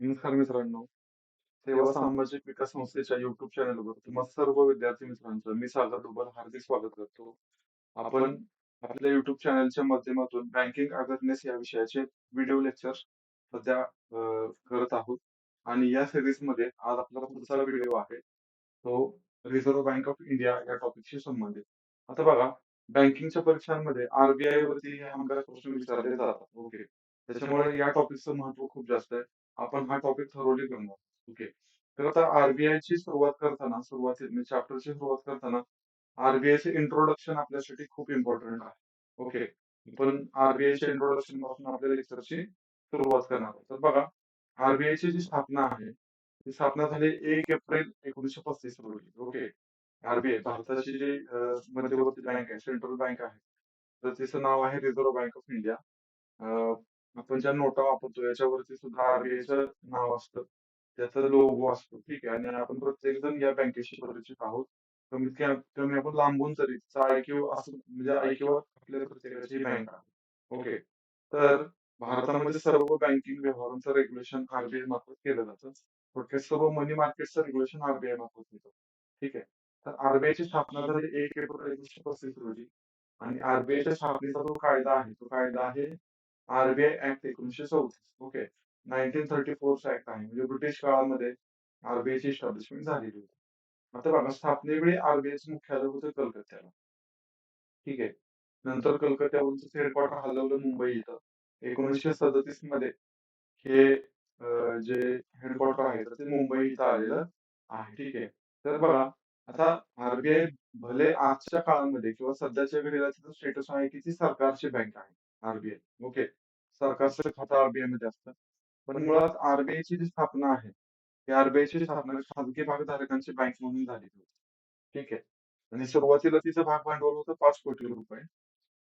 नमस्कार मित्रांनो. सेवा सामाजिक विकास संस्थेच्या YouTube चॅनलवर तुम्हा सर्व विद्यार्थी मित्रांचं मी सागर डुबल हार्दिक स्वागत करतो. आपण आपल्या YouTube चॅनलच्या माध्यमातून बँकिंग अवेअरनेस या विषयाचे व्हिडिओ लेक्चर सध्या अ, करत आहोत आणि या सीरीजमध्ये आज आपला पुढचा व्हिडिओ आहे तो रिझर्व्ह बँक ऑफ इंडिया या टॉपिकशी संबंधित. आता बघा बँकिंगच्या परीक्षांमध्ये आर-बी-आय वरती हमखास प्रश्न विचारले जातात. ओके. त्याच्यामुळे या टॉपिकचं महत्त्व खूप जास्त आहे. आपण हा टॉपिक ठरवले करणार. ओके. तर आता आरबीआय ची सुरुवात करताना सुरुवातीत म्हणजे चॅप्टरची सुरुवात करताना आरबीआय चे इंट्रोडक्शन आपल्यासाठी खूप इम्पॉर्टंट आहे. ओके. पण आरबीआय च्या इंट्रोडक्शनपासून आपल्या लेक्चरची सुरुवात करणार आहोत. तर बघा आरबीआय ची जी स्थापना आहे, ती स्थापना झाली एक एप्रिल 1935 रोजी. ओके. आरबीआय भारताची जी मध्यवर्ती बँक आहे, सेंट्रल बँक आहे. तर तिचं नाव आहे रिझर्व्ह बँक ऑफ इंडिया. आपण ज्या नोटा वापरतो याच्यावरती सुद्धा आरबीआयचं नाव असतं. त्याचा लोगो असतो. ठीक आहे. आणि आपण प्रत्येकजण या बँकेशी परिचित आहोत. कमीत कमी आपण लांबून तरी तिचा आयक्यू असं म्हणजे आयक्यू आपल्या प्रत्येकाची बँक आहे. ओके. तर भारतामध्ये सर्व बँकिंग व्यवहारांचं रेग्युलेशन आरबीआय मार्फत केलं जातं. थोडक्यात सर्व मनी मार्केटचं रेग्युलेशन आरबीआय मार्फत होतं. ठीक आहे. तर आरबीआयची स्थापना झाली एक एप्रिल 1935 रोजी आणि आरबीआयच्या स्थापनेचा जो कायदा आहे, तो कायदा आहे आर-बी-आय ॲक्ट 1934. ओके. 1934 ऍक्ट आहे. म्हणजे ब्रिटिश काळामध्ये आरबीआयची इस्टॅब्लिशमेंट झालेली होती. आता बघा स्थापनेवेळी आरबीआयचं मुख्यालय होतं कलकत्त्याला. ठीक आहे. नंतर कलकत्त्यावरून हेडक्वार्टर हलवलं मुंबई इथं. 1937 मध्ये हे जे हेडक्वार्टर आहे तर ते मुंबई इथं आलेलं आहे. ठीक आहे. तर बघा आता आरबीआय भले आजच्या काळामध्ये किंवा सध्याच्या घडीला स्टेटस आहे की ती सरकारची बँक आहे आर-बी-आय. ओके. सरकारचं खातं आर-बी-आयमध्ये असतं. पण मुळात आर-बी-आयची जी स्थापना आहे, ती आर-बी-आयची स्थापना खाजगी भागधारकांची बँक म्हणून झालेली होती. ठीक आहे. आणि सुरुवातीला तिचं भाग भांडवल होतं 5 कोटी रुपये.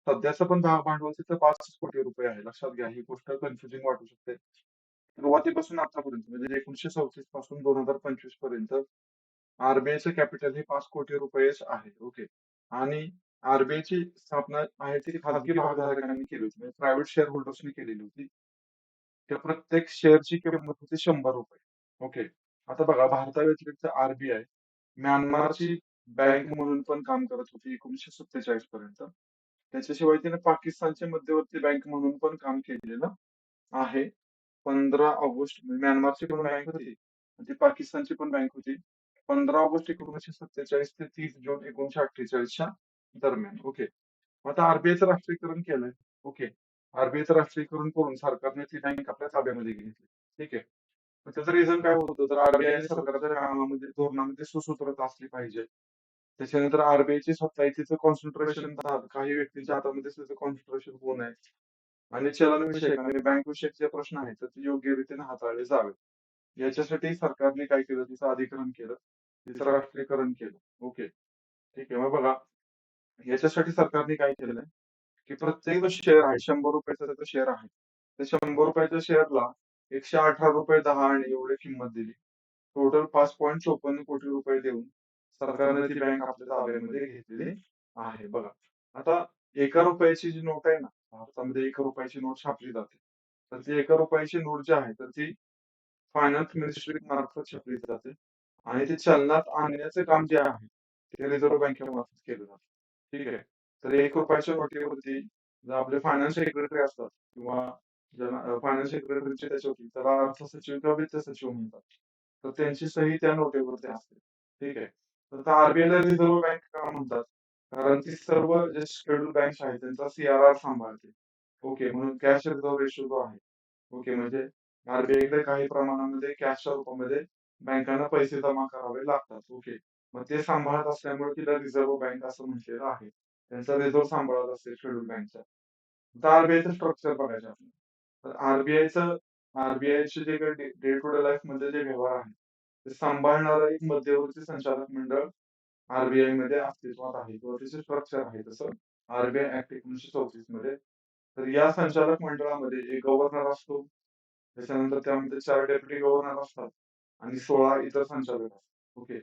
सध्याचं पण भाग भांडवल तिथं 5 कोटी रुपये आहे. लक्षात घ्या ही गोष्ट कन्फ्युजिंग वाटू शकते. सुरुवातीपासून आतापर्यंत म्हणजे 1934 पासून 2025 पर्यंत आर-बी-आयचं कॅपिटल हे 5 कोटी रुपयेच आहे. ओके. आणि आर-बी-आयची स्थापना आहे ती खाजगी भागधारकांनी केली होती. म्हणजे प्रायव्हेट शेअर होल्डर्सनी केलेली होती. त्या प्रत्येक शेअरची किंमत होती ₹100. ओके. आता बघा भारताव्यतिरिक्त आर-बी-आय म्यानमारची बँक म्हणून पण काम करत होती 1947 पर्यंत. त्याच्याशिवाय तिने पाकिस्तानची मध्यवर्ती बँक म्हणून पण काम केलेलं आहे. 15 ऑगस्ट म्यानमारची पण बँक होती. ती पाकिस्तानची पण बँक होती. 15 ऑगस्ट 1947 ते 30 जून 1948 च्या दरम्यान. ओके. मग आता आरबीआयचं राष्ट्रीयकरण केलंय. ओके. आरबीआयचं राष्ट्रीयकरण करून सरकारने ती बँक आपल्या ताब्यामध्ये घेतली. ठीक आहे. मग त्याचं रिझन काय होतं तर आरबीआय सरकारच्या कामामध्ये धोरणामध्ये सुसूत्रता असली पाहिजे. त्याच्यानंतर आरबीआयची स्वतःचीच तिचं कॉन्सन्ट्रेशन काही व्यक्तींच्या हातामध्ये त्याचं कॉन्सन्ट्रेशन होऊ नये. आणि चलनविषयक आणि बँक विषयक जे प्रश्न आहेत तर ते योग्य रीतीने हाताळले जावेत. याच्यासाठी सरकारने काय केलं तिचं अधिकरण केलं. तिचं राष्ट्रीयकरण केलं. ओके. ठीक आहे. मग बघा याच्यासाठी सरकारने काय केलेलं आहे की प्रत्येक जो शेअर आहे ₹100 रुपयाचा त्याचा शेअर आहे. त्या ₹100 शेअरला ₹118.10 आणि एवढी किंमत दिली. टोटल 5.54 कोटी रुपये देऊन सरकारने ती बँक आपल्या ताब्यामध्ये घेतलेली आहे. बघा आता एका रुपयाची जी नोट आहे ना, भारतामध्ये एका रुपयाची नोट छापली जाते. तर ती एका रुपयाची नोट जी आहे तर ती फायनान्स मिनिस्ट्री मार्फत छापली जाते आणि ती चलनात आणण्याचं काम जे आहे ते रिझर्व्ह बँकेमार्फत केलं जातं. ठीक आहे. तर एक रुपयाच्या नोटीवरती जर आपले फायनान्स सेक्रेटरी असतात किंवा ज्यांना फायनान्स सेक्रेटरीची होतील त्याला अर्थ सचिव किंवा वित्त सचिव म्हणतात. तर त्यांची सही त्या नोटेवरती असते. ठीक आहे. तर आरबीआय रिझर्व्ह बँक का म्हणतात? कारण ती सर्व जे शेड्यूल बँक आहेत त्यांचा सी-आर-आर सांभाळते. ओके. म्हणून कॅश रिझर्व्ह रेशो जो आहे. ओके. म्हणजे आरबीआय काही प्रमाणामध्ये कॅशच्या रूपामध्ये बँकांना पैसे जमा करावे लागतात. ओके. मग ते सांभाळत असल्यामुळे तिला रिझर्व्ह बँक असं म्हटलेलं आहे. त्यांचा रिझर्व्ह सांभाळत असते शेड्यूल बँकचा. आता आरबीआयचं स्ट्रक्चर बघायचं आपण. तर आरबीआयचं आरबीआयचे जे काही डे टू डे लाईफमध्ये जे व्यवहार आहेत ते सांभाळणारं एक मध्यवर्ती संचालक मंडळ आरबीआयमध्ये अस्तित्वात आहे किंवा त्याचे स्ट्रक्चर आहे तसं आरबीआय ऍक्ट एकोणीशे चौतीसमध्ये. तर या संचालक मंडळामध्ये एक गव्हर्नर असतो. त्याच्यानंतर त्यामध्ये चार डेप्युटी गव्हर्नर असतात आणि 16 इतर संचालक असतात. ओके.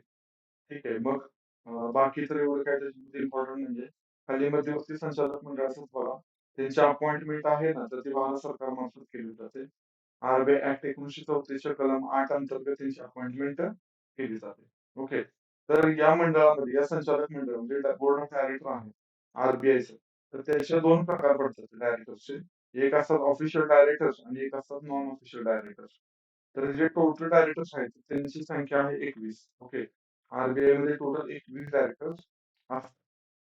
ठीक आहे. मग अ, बाकी तर एवढं काय त्याच्यामध्ये इम्पॉर्टंट नाहीये. खाली मध्यवर्ती संचालक म्हणजे मंडळाचंच बघा. त्यांची अपॉइंटमेंट आहे ना तर ती भारत सरकारमार्फत केली जाते. आरबीआय ऍक्ट एकोणीसशे चौतीसच्या कलम आठ अंतर्गत त्यांची अपॉइंटमेंट केली जाते ओके तर या मंडळामध्ये या संचालक मंडळ म्हणजे बोर्ड ऑफ डायरेक्टर आहे आरबीआयचं तर त्याचे दोन प्रकार पडतात डायरेक्टर्सचे. एक असतात ऑफिशियल डायरेक्टर्स आणि एक असतात नॉन ऑफिशियल डायरेक्टर्स तर जे टोटल डायरेक्टर्स आहेत त्यांची संख्या आहे एकवीस ओके आरबीआयमध्ये टोटल एकवीस डायरेक्टर्स असतात.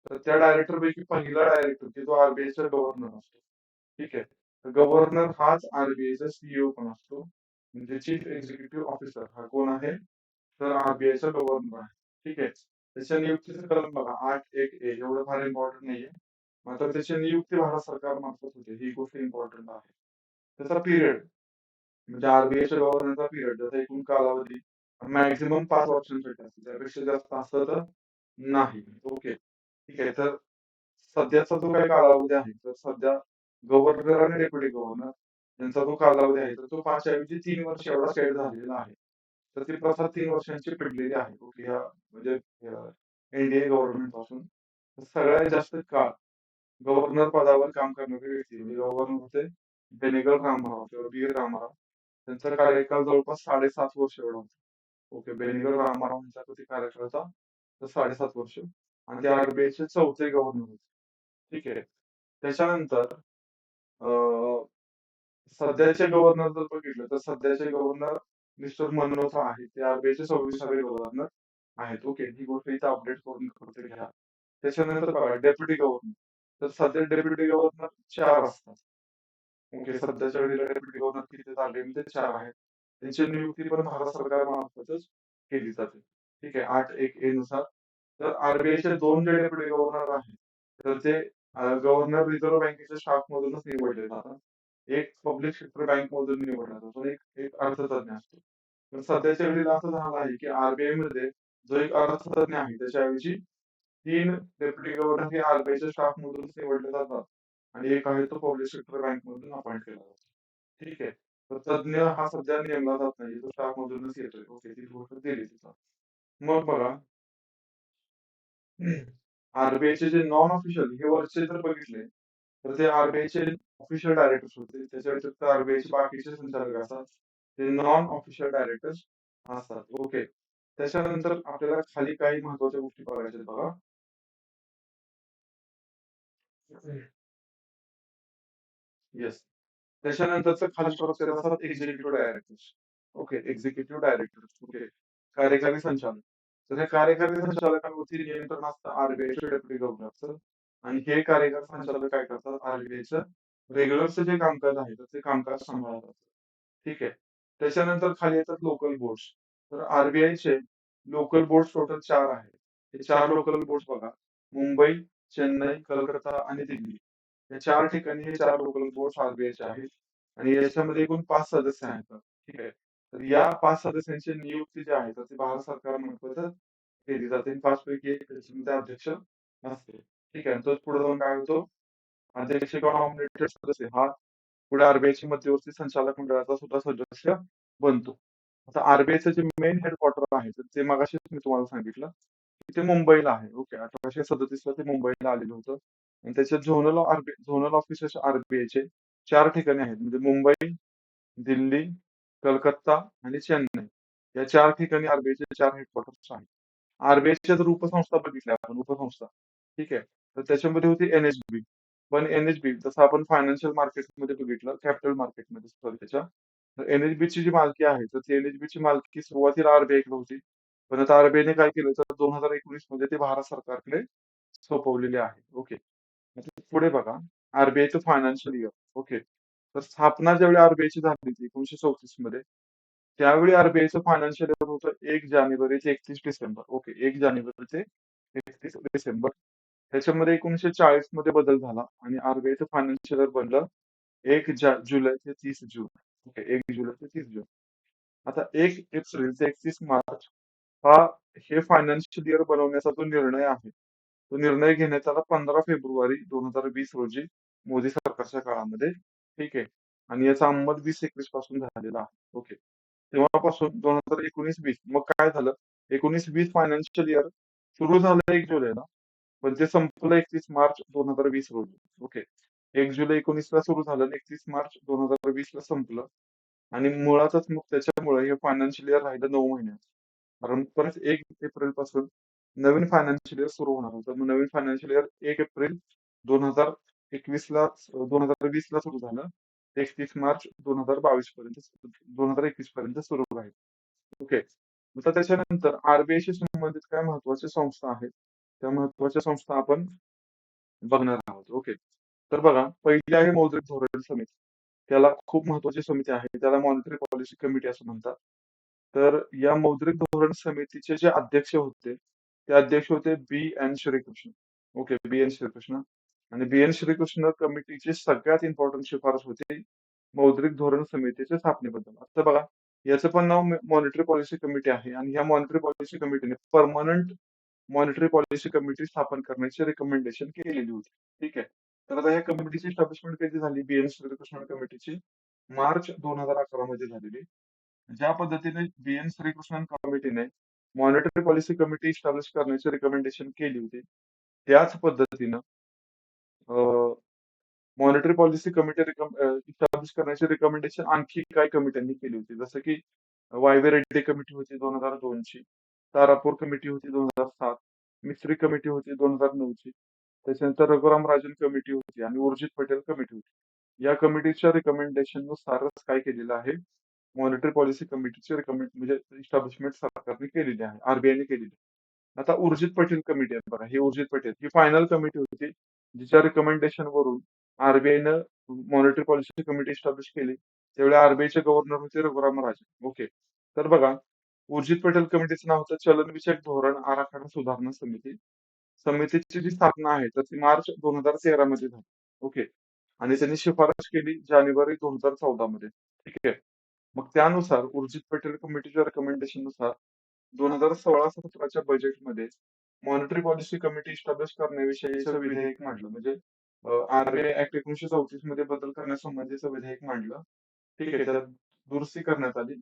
तर त्या डायरेक्टर पैकी पहिला डायरेक्टर की जो आरबीआयचा गव्हर्नर असतो. ठीक आहे? तर गव्हर्नर हाच आरबीआयचा सीईओ पण असतो. म्हणजे चीफ एक्झिक्युटिव्ह ऑफिसर हा कोण आहे? तर आरबीआयचा गव्हर्नर आहे. ठीक आहे? त्याच्या नियुक्तीचं कलम बघा. आठ एक ए. एवढं फार इम्पॉर्टंट नाहीये. मात्र त्याची नियुक्ती भारत सरकार मार्फत होते. ही गोष्ट इम्पॉर्टंट आहे. त्याचा पिरियड म्हणजे आरबीआयच्या गव्हर्नरचा पिरियड त्याचा एकूण कालावधी मॅक्झिमम पाच वर्षांसाठी असतो त्यापेक्षा जास्त असतं तर नाही. ओके. ठीक आहे. तर सध्याचा जो काही कालावधी आहे तर सध्या गव्हर्नर आणि डेप्युटी गव्हर्नर यांचा जो कालावधी आहे तर तो पाच ऐवजी तीन वर्ष एवढा सेट झालेला आहे. तर ती प्रथा तीन वर्षांची पिडलेली आहे. ओके. ह्या म्हणजे एनडीए गव्हर्नमेंटपासून. सगळ्यात जास्त काळ गव्हर्नर पदावर काम करणारी व्यक्ती म्हणजे गव्हर्नर होते बेनेगल रामाराव किंवा बी रामाराव. त्यांचा कार्यकाळ जवळपास साडेसात वर्ष एवढा होता. ओके बेनेगल रामाराव यांचा किती कार्यकाळ होता तर साडेसात वर्ष. आणि ते आरबीआयचे चौथे गव्हर्नर होते. ठीक आहे. त्याच्यानंतर सध्याचे गव्हर्नर जर बघितलं तर सध्याचे गव्हर्नर मिस्टर मनोहर आहेत. ते आरबीआयचे सव्वीसावे गव्हर्नर आहेत. ओके ही गोष्ट इथं अपडेट करून करते घ्या. त्याच्यानंतर बघा डेप्युटी गव्हर्नर. तर सध्या डेप्युटी गव्हर्नर चार असतात. ओके सध्याच्या वेळेला डेप्युटी गव्हर्नर किती झाले ते चार आहेत. त्यांची नियुक्ती पण भारत सरकारमार्फतच केली जाते. ठीक आहे आठ एक ए नुसार. तर आरबीआयचे दोन जे डेप्युटी गव्हर्नर आहेत तर ते गव्हर्नर रिझर्व्ह बँकेच्या स्टाफ मधूनच निवडले जातात. एक पब्लिक सेक्टर बँक मधून निवडला जातो एक एक अर्थतज्ञ असतो. तर सध्याच्या वेळेला असं झालं आहे की आरबीआयमध्ये जो एक अर्थतज्ञ आहे त्याच्याऐवजी तीन डेप्युटी गव्हर्नर हे आरबीआयच्या स्टाफ मधूनच निवडले जातात. आणि एक आहे तो पब्लिक सेक्टर बँक मधून अपॉइंट केला जातो. ठीक आहे. तज्ञ हा सध्या नेमला जात नाही तो स्टाफ मधूनच येतोय ओके ती गोष्ट दिली तिथं मग बघा जे नॉन ऑफिशियल हे जर बघितले तर ते ऑफिशियल डायरेक्टर्स होते त्याच्या व्यतिरिक्त बाकीचे संचालक असतात ते नॉन ऑफिशियल डायरेक्टर्स असतात ओके त्याच्यानंतर आपल्याला खाली काही महत्वाच्या गोष्टी बघायच्या बघा येस त्याच्यानंतरचं खाली स्ट्रक्चर असतात executive directors okay executive directors okay कार्यकारी संचालक. तर हे कार्यकारी संचालकांवरती नियंत्रण असतं आरबीआयच्या डेप्युटी गव्हर्नरचं आणि हे कार्यकारी संचालक काय करतात? आरबीआयचं रेग्युलरचं जे कामकाज आहे ते कामकाज सांभाळतात ठीक आहे? त्याच्यानंतर खाली येतात लोकल बोर्ड्स तर आरबीआयचे लोकल बोर्ड्स टोटल चार आहेत. हे चार लोकल बोर्ड्स बघा. मुंबई चेन्नई कलकत्ता आणि दिल्ली. या चार ठिकाणी हे चार लोकल बोर्ड्स आरबीआयचे आहेत. आणि याच्यामध्ये एकूण पाच सदस्य आहेत. ठीक आहे. तर या पाच सदस्यांची नियुक्ती जी आहे तर ती भारत सरकारमार्फतच केली जाते. आणि पाच पैकी एक अध्यक्ष असते ठीक आहे. तोच पुढे जाऊन काय होतो? अध्यक्ष किंवा नॉमिनेटेड सदस्य हा पुढे आरबीआयचे मध्यवर्ती संचालक मंडळाचा सुद्धा सदस्य बनतो. आता आरबीआयचं जे मेन हेडक्वार्टर आहे तर ते मगाशीच मी तुम्हाला सांगितलं की ते मुंबईला आहे. ओके. अठराशे सदतीसला ते मुंबईला आलेलं होतं. आणि त्याच्यात झोनल आरबी झोनल ऑफिसेस आरबीआयचे चार ठिकाणी आहेत. म्हणजे मुंबई दिल्ली कलकत्ता आणि चेन्नई. या चार ठिकाणी आरबीआयचे चार हेडक्वार्टर्स आहेत. आरबीआयच्या जर उपसंस्था बघितल्या आपण उपसंस्था ठीक आहे? तर त्याच्यामध्ये होती एनएसबी पण बी जसं आपण फायनान्शियल मार्केटमध्ये बघितलं कॅपिटल मार्केटमध्ये सॉरी त्याच्या तर NSB ची जी मालकी आहे तर ती NSB ची मालकी सुरुवातीला आरबीआयकडे होती. पण आता आरबीआयने काय केलं तर दोन हजार एकोणीसमध्ये ते भारत सरकारकडे सोपवलेले आहे. ओके. पुढे बघा. आरबीआयचं फायनान्शियल इयर ओके तर स्थापना ज्यावेळी आरबीआयची झाली होती एकोणीशे चौतीसमध्ये त्यावेळी आरबीआयचं फायनान्शियल इयर होतं एक जानेवारी ते एकतीस डिसेंबर. ओके एक जानेवारी ते एकतीस डिसेंबर. त्याच्यामध्ये एकोणीशे चाळीसमध्ये बदल झाला आणि आरबीआयचं फायनान्शियल इयर बनलं एक जुलै ते तीस जून. ओके एक जुलै ते तीस जून. आता एक एप्रिल ते एकतीस मार्च हा हे फायनान्शियल इयर बनवण्याचा जो निर्णय आहे तो निर्णय घेण्यात आला पंधरा फेब्रुवारी दोन हजार वीस रोजी मोदी सरकारच्या काळामध्ये. ठीक आहे? आणि याचा अंमल वीस एकवीसपासून झालेला आहे. ओके? तेव्हापासून दोन हजार एकोणीस वीस मग काय झालं? एकोणीस वीस फायनान्शियल इयर सुरू झालं एक जुलैला पण ते संपलं एकतीस मार्च दोन हजार वीस रोजी. ओके? एक जुलै एकोणीस ला सुरू झालं एकतीस मार्च दोन हजार वीस ला संपलं. आणि मुळातच मग त्याच्यामुळे हे फायनान्शियल इयर राहिलं नऊ महिन्यात. कारण परत एक एप्रिलपासून नवीन फायनान्शियल इयर सुरू होणार. होतं मग नवीन फायनान्शियल इयर एक एप्रिल दोन हजार एकवीस ला दोन हजार वीस ला सुरू झालं. एकतीस मार्च दोन हजार बावीस पर्यंत दोन हजार एकवीस पर्यंत सुरू राहील. ओके तर त्याच्यानंतर आरबीआयशी संबंधित काय महत्त्वाच्या संस्था आहेत? त्या महत्त्वाच्या संस्था आपण बघणार आहोत. ओके तर बघा पहिली आहे मौद्रिक धोरण समिती. त्याला खूप महत्वाची समिती आहे. त्याला मॉनिटरी पॉलिसी कमिटी असं म्हणतात. तर या मौद्रिक धोरण समितीचे जे अध्यक्ष होते ते अध्यक्ष होते B N Srikrishna. Okay B N Srikrishna. आणि बी एन श्रीकृष्ण कमिटीची सगळ्यात इम्पॉर्टंट शिफारस होती मौद्रिक धोरण समितीच्या स्थापनेबद्दल. आता बघा याचं पण नाव मॉनिटरी पॉलिसी कमिटी आहे आणि या मॉनिटरी पॉलिसी कमिटीने परमनंट मॉनिटरी पॉलिसी कमिटी स्थापन करण्याची रिकमेंडेशन केलेली होती. ठीक आहे? तर आता या कमिटीची एस्टॅब्लिशमेंट कधी झाली? बी एन श्रीकृष्ण कमिटीची मार्च दोन हजार अकरा मध्ये झालेली. ज्या पद्धतीने बी एन श्रीकृष्णन कमिटीने मॉनिटरी पॉलिसी कमिटी इस्टॅब्लिश करण्याची रिकमेंडेशन केली होती. त्याच पद्धतीनं मॉनिटरी पॉलिसी कमिटी इस्टॅब्लिश करण्याची रिकमेंडेशन आणखी काय कमिट्यांनी केली होती. जसं की वायवे रेड्डी कमिटी होती दोन हजार दोनची तारापूर कमिटी होती दोन हजार सात मिस्त्री कमिटी होती दोन हजार नऊची त्याच्यानंतर रघुराम राजन कमिटी होती आणि उर्जित पटेल कमिटी होती. या कमिटीच्या रिकमेंडेशननुसारच काय केलेलं आहे? मॉनिटरी पॉलिसी कमिटीची रिकमेंड म्हणजे इस्टॅब्लिशमेंट सरकारने केलेली आहे आरबीआयने केलेली आहे. आता उर्जित पटेल कमिटी आहे बघा ही उर्जित पटेल. ही फायनल कमिटी होती जिच्या रिकमेंडेशन वरून आरबीआयनं मॉनिटरी पॉलिसी कमिटी इस्टॅब्लिश केली. त्यावेळी आरबीआयचे गव्हर्नर होते रघुराम राजन ओके तर बघा उर्जित पटेल कमिटीचं नाव होतं चलनविषयक धोरण आराखडा सुधारणा समिती. समितीची जी स्थापना आहे तर ती मार्च दोन हजार तेरा मध्ये झाली. ओके आणि त्यांनी शिफारस केली जानेवारी दोन हजार चौदा मध्ये ठीक आहे. मग त्यानुसार उर्जित पटेल कमिटीच्या रेकमेंडेशननुसार दोन हजार सोळा सतराच्या बजेटमध्ये मॉनिटरी पॉलिसी कमिटी इस्टॅब्लिश करण्याविषयीचं विधेयक मांडलं. म्हणजे आरबीआय ऍक्ट एकोणीशे चौतीसमध्ये बदल करण्यासंबंधीचं विधेयक मांडलं. ठीक आहे त्यात दुरुस्ती करण्यात आली.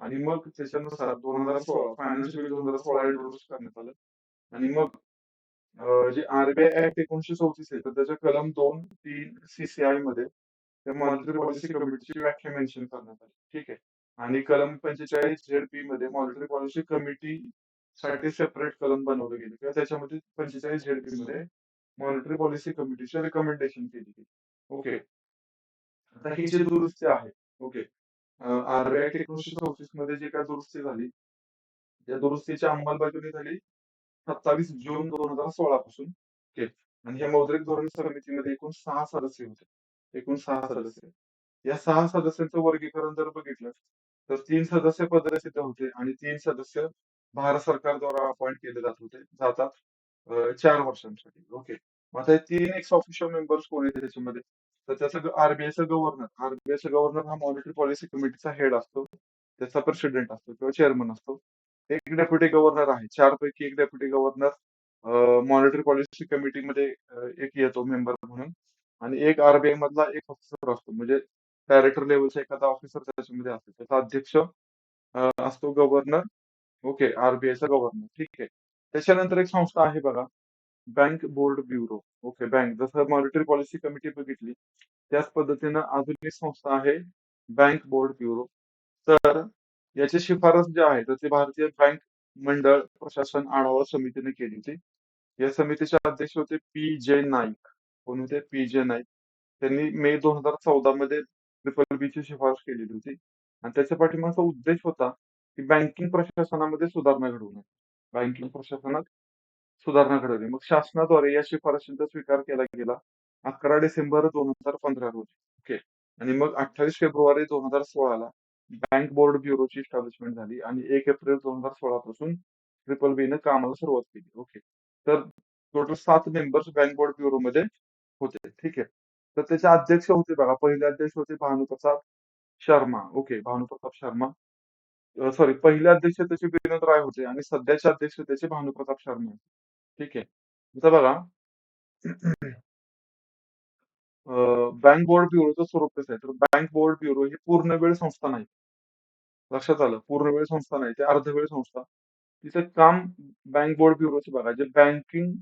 आणि मग त्याच्यानुसार दोन हजार सोळा फायनान्शियल बिल दोन हजार सोळा इंट्रोड्यूस करण्यात आलं. आणि मग जे आरबीआय ऍक्ट एकोणीशे चौतीस आहे तर त्याच्या कलम दोन तीन सीसीआयमध्ये त्या मॉनिटरी पॉलिसी कमिटीची व्याख्या मेन्शन करण्यात आली ठीक आहे. आणि कलम पंचेचाळीस झेड पी मध्ये मॉनिटरी पॉलिसी कमिटी साठी सेपरेट कलम बनवले गेले. किंवा त्याच्यामध्ये पंचेचाळीस झेड पी मध्ये मॉनिटरी पॉलिसी कमिटीचे रिकमेंडेशन केली गेली. ओके. आता ही जी दुरुस्ती आहे ओके. आरबीआय एकोणीशे चौतीसमध्ये जी काय दुरुस्ती झाली त्या दुरुस्तीची अंमलबजावणी झाली सत्तावीस जून दोन हजार सोळा पासून ओके. आणि या मौद्रिक धोरण समितीमध्ये एकूण सहा सदस्य होते. एकूण सहा सदस्य. या सहा सदस्यांचं वर्गीकरण जर बघितलं तर तीन सदस्य पदसिद्ध होते आणि तीन सदस्य भारत सरकारद्वारा अपॉइंट केले जात होते जातात चार वर्षांसाठी. ओके मग आता तीन एक्स ऑफिशियल मेंबर्स कोण आहेत त्याच्यामध्ये? तर त्याचं आरबीआयचा गव्हर्नर आरबीआयचा गव्हर्नर हा मॉनिटरी पॉलिसी कमिटीचा हेड असतो. त्याचा प्रेसिडेंट असतो किंवा चेअरमन असतो. एक डेप्युटी गव्हर्नर आहे. चार पैकी एक डेप्युटी गव्हर्नर मॉनिटरी पॉलिसी कमिटीमध्ये एक येतो मेंबर म्हणून. आणि एक आरबीआय मधला एक ऑफिसर असतो. म्हणजे डायरेक्टर लेवलचा एखादा ऑफिसर त्याच्यामध्ये असतो. त्याचा अध्यक्ष असतो गव्हर्नर ओके आरबीआयचा गव्हर्नर ठीक आहे. त्याच्यानंतर एक संस्था आहे बघा. Bank board bureau okay bank जसं मॉनिटरी पॉलिसी कमिटी बघितली त्याच पद्धतीनं अजून एक संस्था आहे बँक बोर्ड ब्युरो तर याची शिफारस जे आहे तर ती भारतीय बँक मंडळ प्रशासन आढावा समितीने केली होती. या समितीचे अध्यक्ष होते पी जे नाईक कोणी ते पी जे नाईक त्यांनी मे दोन हजार चौदा मध्ये ट्रिपल बी ची शिफारस केलेली होती. आणि त्याच्या पाठीमागचा उद्देश होता की बँकिंग प्रशासनामध्ये सुधारणा घडवणे. बँकिंग प्रशासनात सुधारणा घडवली. मग शासनाद्वारे या शिफारशींचा स्वीकार केला गेला अकरा डिसेंबर दोन हजार पंधरा रोजी. ओके आणि मग अठ्ठावीस फेब्रुवारी दोन हजार सोळाला बँक बोर्ड ब्युरोची इस्टॅब्लिशमेंट झाली आणि एक एप्रिल दोन हजार सोळा पासून ट्रिपल बी कामाला सुरुवात केली. ओके तर टोटल सात मेंबर्स बँक बोर्ड ब्युरोमध्ये होते. ठीक आहे. तर त्याचे अध्यक्ष होते बघा. पहिले अध्यक्ष होते भानुप्रताप शर्मा. ओके भानुप्रताप शर्मा. सॉरी पहिले अध्यक्ष त्याचे विनोद राय होते आणि सध्याचे अध्यक्ष त्याचे भानुप्रताप शर्मा ठीक आहे. आता बघा. बँक बोर्ड ब्युरोचं स्वरूप कसं आहे? तर बँक बोर्ड ब्युरो ही पूर्ण वेळ संस्था नाही. लक्षात आलं? पूर्ण वेळ संस्था नाही. ते अर्धवेळ संस्था. तिचं काम बँक बोर्ड ब्युरोचं बघा. जे बँकिंग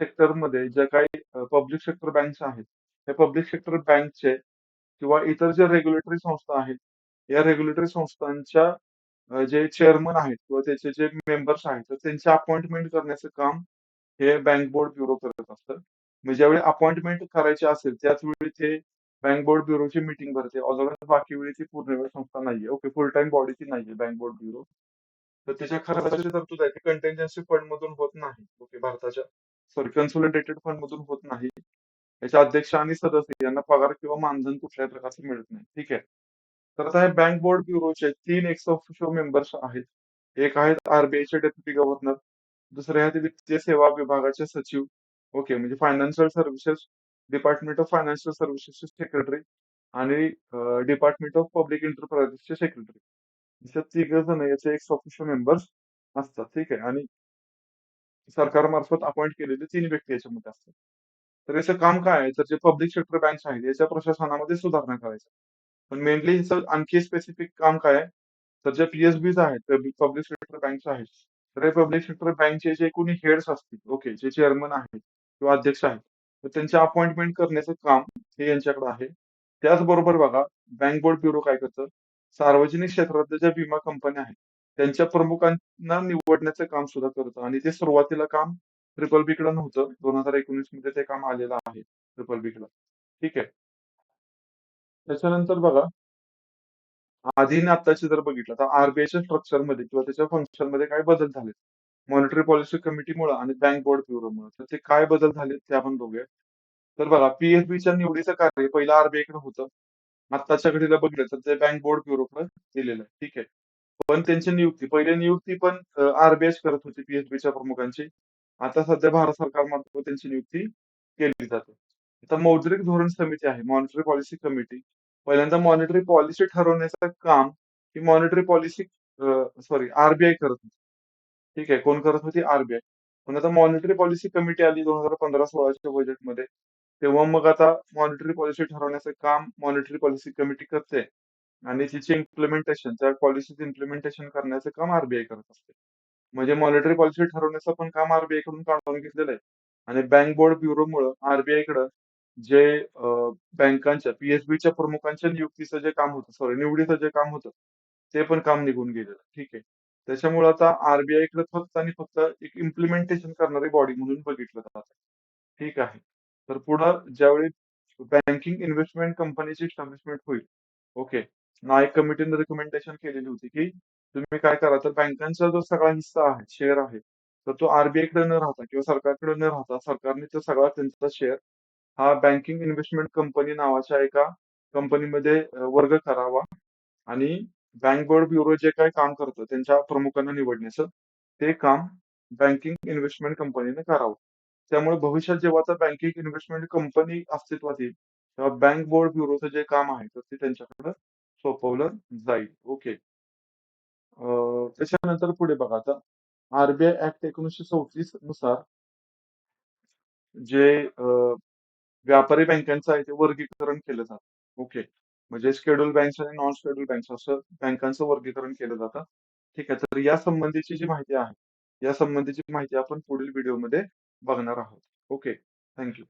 सेक्टरमध्ये ज्या काही पब्लिक सेक्टर बँक्स आहेत हे पब्लिक सेक्टर बँकचे किंवा इतर ज्या रेग्युलेटरी संस्था आहेत या रेग्युलेटरी संस्थांच्या जे चेअरमन आहेत किंवा त्याचे जे मेंबर्स आहेत तर त्यांचे अपॉइंटमेंट करण्याचं काम हे बँक बोर्ड ब्युरो करत असतं. मग ज्यावेळी अपॉइंटमेंट करायची असेल त्याच वेळी ते बँक बोर्ड ब्युरोची मीटिंग भरते. ऑलरेडी बाकी वेळी ती पूर्ण वेळ संस्था नाहीये. ओके, फुल टाइम बॉडीची नाहीये बँक बोर्ड ब्युरो. तर त्याच्या खर्चाची तरतूद आहे ती कंटेन्जन्सी फंड मधून होत नाही. ओके, भारताच्या कन्सोलिडेटेड फंड मधून होत नाही. याचे अध्यक्ष आणि सदस्य यांना पगार किंवा मानधन कुठल्याही प्रकारचं मिळत नाही. ठीक आहे. तर आता हे बँक बोर्ड ब्युरोचे तीन एक्स ऑफिशियो मेंबर्स आहेत. एक आहेत आरबीआयचे डेप्युटी गव्हर्नर, दुसरे आहेत वित्तीय सेवा विभागाचे सचिव. ओके, म्हणजे financial services department of financial सर्व्हिसेसचे secretary आणि डिपार्टमेंट ऑफ पब्लिक इंटरप्राइजेसचे सेक्रेटरी. तिघ जण याचे एक्स ऑफिशियल मेंबर्स असतात. ठीक आहे. आणि सरकारमार्फत अपॉइंट केलेले तीन व्यक्ती याच्यामध्ये असतात. तर याचं काम काय आहे? तर जे पब्लिक सेक्टर बँक्स आहेत याच्या प्रशासनामध्ये सुधारणा करायचं. पण मेनली ह्याचं आणखी स्पेसिफिक काम काय आहे? तर जे पी-एस-बीज आहेत, पब्लिक सेक्टर बँक्स आहेत. तर हे पब्लिक सेक्टर बँकचे जे कोणी हेड्स असतील, ओके, जे चेअरमन आहेत किंवा अध्यक्ष आहेत, तर त्यांचे अपॉइंटमेंट करण्याचं काम हे यांच्याकडे आहे. त्याचबरोबर बघा बँक बोर्ड ब्युरो काय करतं? सार्वजनिक क्षेत्रातल्या ज्या विमा कंपन्या आहेत, त्यांच्या प्रमुखांना निवडण्याचं काम सुद्धा करतं आणि ते सुरुवातीला काम ट्रिपल बीकडे नव्हतं. 2019 मध्ये ते काम आलेलं आहे ट्रिपल बीकडं. ठीक आहे. त्याच्यानंतर बघा आधी आणि आत्ताचे जर बघितलं तर आरबीआयच्या स्ट्रक्चरमध्ये किंवा त्याच्या फंक्शनमध्ये काय बदल झालेत? मॉनिटरी पॉलिसी कमिटीमुळं आणि बँक बोर्ड ब्युरोमुळं. तर ते काय बदल झालेत ते आपण बघूया. तर बघा पीएफबीच्या निवडीचं कार्य पहिलं आरबीआयकडे होतं. आत्ताच्या घडीला बघितलं तर ते बँक बोर्ड ब्युरोकडे दिलेलं आहे. ठीक आहे. पण त्यांची नियुक्ती पहिली नियुक्ती पण अ, आरबीआयच करत होती पीएचबीच्या प्रमुखांची. आता सध्या भारत सरकार मार्फत त्यांची नियुक्ती केली जाते. आता मौद्रिक धोरण समिती आहे, मॉनिटरी पॉलिसी कमिटी. पहिल्यांदा मॉनिटरी पॉलिसी ठरवण्याचं काम ही मॉनिटरी पॉलिसी सॉरी आरबीआय करत होती. ठीक आहे. कोण करत होती? आरबीआय. पण आता मॉनिटरी पॉलिसी कमिटी आली 2015-16च्या बजेटमध्ये. तेव्हा मग आता मॉनिटरी पॉलिसी ठरवण्याचं काम मॉनिटरी पॉलिसी कमिटी करते आणि तिचे इम्प्लिमेंटेशन त्या पॉलिसीचं इम्प्लिमेंटेशन करण्याचं काम आरबीआय करत असते. म्हणजे मॉनिटरी पॉलिसी ठरवण्याचं पण काम आरबीआयकडून काढून घेतलेलं आहे आणि बँक बोर्ड ब्युरोमुळं आरबीआयकडं जे बँकांच्या पीएसबीच्या प्रमुखांच्या नियुक्तीचं जे काम होतं, सॉरी निवडीचं जे काम होतं, ते पण काम निघून गेलेलं. ठीक आहे. त्याच्यामुळे आता आरबीआयकडे फक्त आणि फक्त एक इम्प्लिमेंटेशन करणारी बॉडी म्हणून बघितलं जातं. ठीक आहे. तर पुढं ज्यावेळी बँकिंग इन्व्हेस्टमेंट कंपनीची स्टॅब्लिशमेंट होईल, ओके, नायक कमिटीने रिकमेंडेशन केलेली होती की तुम्ही काय करा तर बँकांचा जो सगळा हिस्सा आहे, शेअर आहे, तर तो आरबीआयकडे न राहता किंवा सरकारकडे न राहता सरकारने तो सगळा त्यांचा शेअर हा बँकिंग इन्व्हेस्टमेंट कंपनी नावाच्या एका कंपनीमध्ये वर्ग करावा आणि बँक बोर्ड ब्युरो जे काय काम करतं त्यांच्या प्रमुखांना निवडण्याचं, ते काम बँकिंग इन्व्हेस्टमेंट कंपनीने करावं. त्यामुळे भविष्यात जेव्हा आता बँकिंग इन्व्हेस्टमेंट कंपनी अस्तित्वात येईल, तेव्हा बँक बोर्ड ब्युरोचं जे काम आहे तर ते त्यांच्याकडे सोपवलं जाईल. ओके. अ, त्याच्यानंतर पुढे बघा आता आरबीआय ऍक्ट 1934 नुसार जे अ, व्यापारी बँकांचं आहे ते वर्गीकरण केलं जातं. ओके. म्हणजे शेड्यूल बँक्स आणि नॉन शेड्यूल बँक्स असं बँकांचं वर्गीकरण केलं जातं. ठीक आहे. तर या संबंधीची जी माहिती आहे, या संबंधीची माहिती आपण पुढील व्हिडिओमध्ये बघणार आहोत. ओके. Thank you.